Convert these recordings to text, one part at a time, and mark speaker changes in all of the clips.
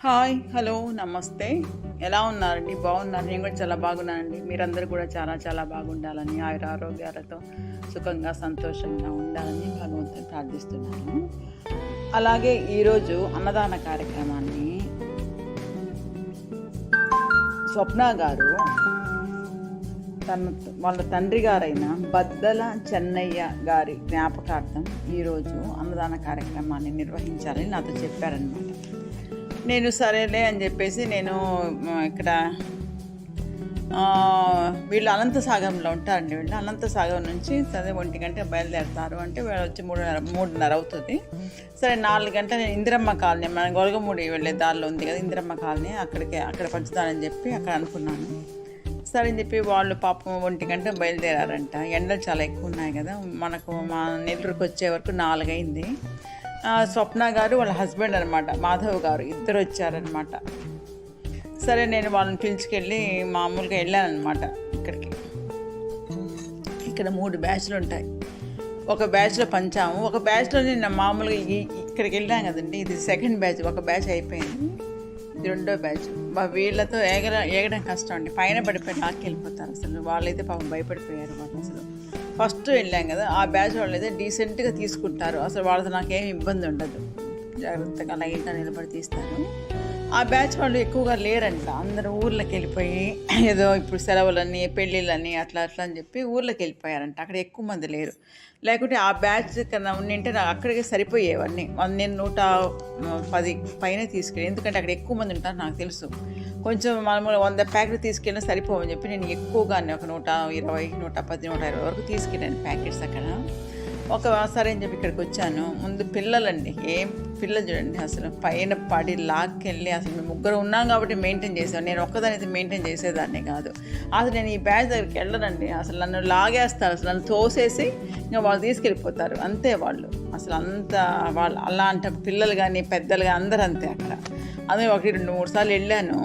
Speaker 1: Hi hello నమస్తే. ఎలా ఉన్నారండి? బాగున్నారు? నేను కూడా చాలా బాగున్నానండి. మీరందరూ కూడా చాలా చాలా బాగుండాలని ఆయుర ఆరోగ్యాలతో సుఖంగా సంతోషంగా ఉండాలని భగవంతుని ప్రార్థిస్తున్నాను. అలాగే ఈరోజు అన్నదాన కార్యక్రమాన్ని స్వప్న గారు తన వాళ్ళ తండ్రి గారైన బద్దల చెన్నయ్య గారి జ్ఞాపకార్థం ఈరోజు అన్నదాన కార్యక్రమాన్ని నిర్వహించాలని నాతో చెప్పారనమాట నేను సరేలే అని చెప్పేసి నేను ఇక్కడ వీళ్ళు అనంతసాగరంలో ఉంటారండి వీళ్ళు. అనంతసాగరం నుంచి సరే ఒంటి గంట బయలుదేరుతారు అంటే వీళ్ళు వచ్చి మూడున్నర మూడున్నర అవుతుంది. సరే నాలుగు గంటల ఇందిరమ్మ కాలనీ మన గొలగమూడి వెళ్ళే దారిలో ఉంది కదా ఇందిరమ్మ కాలనీ అక్కడికి అక్కడ పంచుతానని చెప్పి అక్కడ అనుకున్నాను. సరే అని చెప్పి వాళ్ళు పాపం ఒంటి గంట బయలుదేరారంట. ఎండలు చాలా ఎక్కువ ఉన్నాయి కదా. మనకు మా నెల్లూరుకి వచ్చే వరకు నాలుగైంది. స్వప్న గారు వాళ్ళ హస్బెండ్ అనమాట మాధవ్ గారు ఇద్దరు వచ్చారనమాట సరే నేను వాళ్ళని పిలుచుకెళ్ళి మామూలుగా వెళ్ళానమాట ఇక్కడికి. ఇక్కడ మూడు బ్యాచ్లు ఉంటాయి. ఒక బ్యాచ్లో పంచాము ఒక బ్యాచ్లో నేను మామూలుగా ఇక్కడికి వెళ్ళాం కదండి ఇది సెకండ్ బ్యాచ్ ఒక బ్యాచ్ అయిపోయింది. ఇది రెండో బ్యాచ్. మా వీళ్ళతో ఏగర ఏగడం కష్టం అండి పైన పడిపోయి నాకు వెళ్ళిపోతారు అసలు. వాళ్ళైతే పాపం భయపడిపోయారు వాళ్ళు అసలు. ఫస్ట్ వెళ్ళాం కదా ఆ బ్యాచ్ వాళ్ళు అయితే డీసెంట్గా తీసుకుంటారు. అసలు వాళ్ళతో నాకేం ఇబ్బంది ఉండదు. జాగ్రత్తగా లైట్గా నిలబడి తీస్తారు ఆ బ్యాచ్ వాళ్ళు ఎక్కువగా లేరంట. అందరూ ఊర్లోకి వెళ్ళిపోయి ఏదో ఇప్పుడు సెలవులని పెళ్ళిళ్ళని అట్లా అట్లా అని చెప్పి ఊర్లోకి వెళ్ళిపోయారంట. అక్కడ ఎక్కువ మంది లేరు. లేకుంటే ఆ బ్యాచ్ కన్నా ఉండింటే నాకు అక్కడికే సరిపోయేవన్నీ. వన్- నేను నూట పది పైన తీసుకెళ్ళి ఎందుకంటే అక్కడ ఎక్కువ మంది ఉంటారు నాకు తెలుసు. కొంచెం మామూలు వంద ప్యాకెట్ తీసుకెళ్ళినా సరిపోవని చెప్పి నేను ఎక్కువగానే ఒక నూట ఇరవై నూట పది నూట ఇరవై వరకు తీసుకెళ్ళాను ప్యాకెట్స్ అక్కడ. ఒక సరే అని చెప్పి ఇక్కడికి వచ్చాను. ముందు పిల్లలండి ఏం పిల్లలు చూడండి అసలు పైన పడి లాక్కెళ్ళి అసలు మేము ముగ్గురు ఉన్నాం కాబట్టి మెయింటైన్ చేసాం నేను ఒక్కదాని అయితే మెయింటైన్ చేసేదాన్ని కాదు. అసలు నేను ఈ బ్యాచ్ దగ్గరికి వెళ్ళనండి. అసలు నన్ను లాగేస్తారు అసలు నన్ను తోసేసి ఇంకా వాళ్ళు తీసుకెళ్ళిపోతారు. అంతే వాళ్ళు. అసలు అంత వాళ్ళు అలాంటి పిల్లలు కానీ పెద్దలు కానీ అందరూ అంతే అక్కడ. అదే ఒకటి రెండు మూడు సార్లు వెళ్ళాను.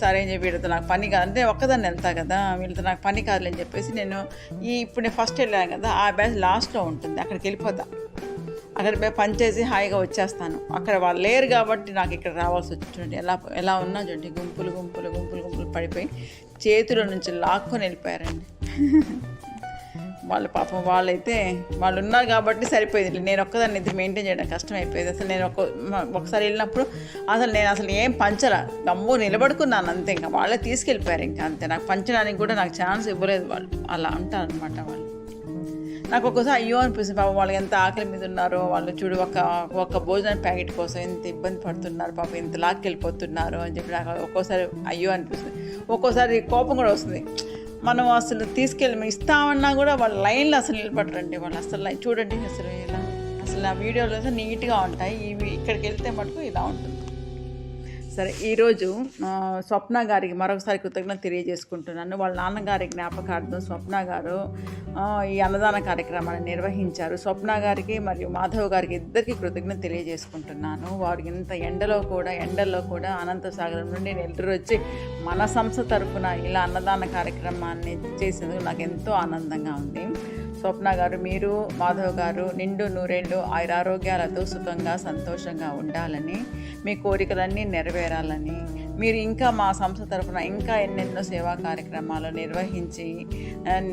Speaker 1: సరే అని చెప్పి వీళ్ళతో నాకు పని కాదు అంటే ఒక్కదాన్ని వెళ్తా కదా వీళ్ళతో నాకు పని కాదులే అని చెప్పేసి నేను ఈ ఇప్పుడు నేను ఫస్ట్ వెళ్ళాను కదా ఆ బ్యాచ్ లాస్ట్లో ఉంటుంది అక్కడికి వెళ్ళిపోతా. అక్కడ పని చేసి హాయిగా వచ్చేస్తాను. అక్కడ వాళ్ళు లేరు కాబట్టి నాకు ఇక్కడ రావాల్సి వచ్చింది ఎలా ఎలా ఉన్నా చూడండి గుంపులు గుంపులు గుంపులు గుంపులు పడిపోయి చేతుల నుంచి లాక్కొని వెళ్ళిపోయారండి. వాళ్ళ పాపం వాళ్ళైతే వాళ్ళు ఉన్నారు కాబట్టి సరిపోయింది నేను ఒక్కదాన్ని ఇది మెయింటైన్ చేయడం కష్టం అయిపోయింది అసలు నేను ఒక ఒకసారి వెళ్ళినప్పుడు అసలు నేను అసలు ఏం పంచరా గమ్ము నిలబడుకున్నాను అంతే ఇంకా. వాళ్ళే తీసుకెళ్ళిపోయారు ఇంకా అంతే. నాకు పంచడానికి కూడా నాకు ఛాన్స్ ఇవ్వలేదు వాళ్ళు. అలా అంటారు అనమాట వాళ్ళు. నాకు ఒక్కోసారి అయ్యో అనిపిస్తుంది. పాపం వాళ్ళు ఎంత ఆకలి మీద ఉన్నారో వాళ్ళు చూడు ఒక ఒక భోజనం ప్యాకెట్ కోసం ఎంత ఇబ్బంది పడుతున్నారు పాపం ఇంత లాక్కెళ్ళిపోతున్నారు అని చెప్పి నాకు ఒక్కోసారి అయ్యో అనిపిస్తుంది. ఒక్కోసారి కోపం కూడా వస్తుంది. మనం అసలు తీసుకెళ్ళి మేము ఇస్తామన్నా కూడా వాళ్ళ లైన్లో అసలు నిలబడరండి వాళ్ళు. అసలు లైన్ చూడండి అసలు ఇలా అసలు ఆ వీడియోలు అయితే నీట్గా ఉంటాయి. ఇవి ఇక్కడికి వెళ్తే మటుకు ఇలా ఉంటుంది. సరే ఈరోజు స్వప్న గారికి మరొకసారి కృతజ్ఞత తెలియజేసుకుంటున్నాను. వాళ్ళ నాన్నగారి జ్ఞాపకార్థం స్వప్న గారు ఈ అన్నదాన కార్యక్రమాన్ని నిర్వహించారు. స్వప్న గారికి మరియు మాధవ్ గారికి ఇద్దరికి కృతజ్ఞత తెలియజేసుకుంటున్నాను. వారు ఇంత ఎండలో కూడా ఎండల్లో కూడా అనంతసాగరం నుండి నెల్లూరు వచ్చి మన సంస్థ తరఫున ఇలా అన్నదాన కార్యక్రమాన్ని చేసేందుకు నాకు ఎంతో ఆనందంగా ఉంది. స్వప్న గారు మీరు మాధవ్ గారు నిండు నూరేళ్ళు ఆయురారోగ్యాలతో సుఖంగా సంతోషంగా ఉండాలని మీ కోరికలన్నీ నెరవేరాలని మీరు ఇంకా మా సంస్థ తరఫున ఇంకా ఎన్నెన్నో సేవా కార్యక్రమాలు నిర్వహించి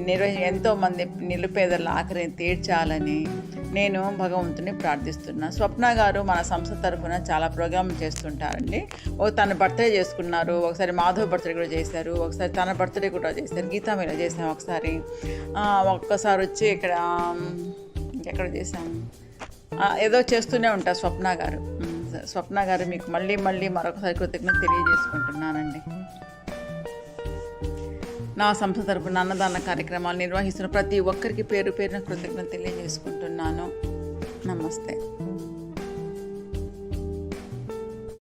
Speaker 1: నిర్వహి ఎంతోమంది నిరుపేదల ఆఖరిని తీర్చాలని నేను భగవంతుని ప్రార్థిస్తున్నా. స్వప్న గారు మన సంస్థ తరఫున చాలా ప్రోగ్రామ్ చేస్తుంటారండి. ఓ తన బర్త్డే చేసుకున్నారు. ఒకసారి మాధవ్ బర్త్డే కూడా చేశారు. ఒకసారి తన బర్త్డే కూడా చేశారు. గీతా మీద చేసాం ఒకసారి. ఒక్కసారి వచ్చి ఇక్కడ ఎక్కడ చేసాం ఏదో చేస్తూనే ఉంటారు స్వప్న గారు. స్వప్న గారు మీకు మళ్ళీ మళ్ళీ మరొకసారి కృతజ్ఞత తెలియజేసుకుంటున్నానండి. నా సంస్థ తరపున అన్నదాన కార్యక్రమాలు నిర్వహిస్తున్న ప్రతి ఒక్కరికి పేరు పేరున కృతజ్ఞత తెలియజేసుకుంటున్నాను. నమస్తే.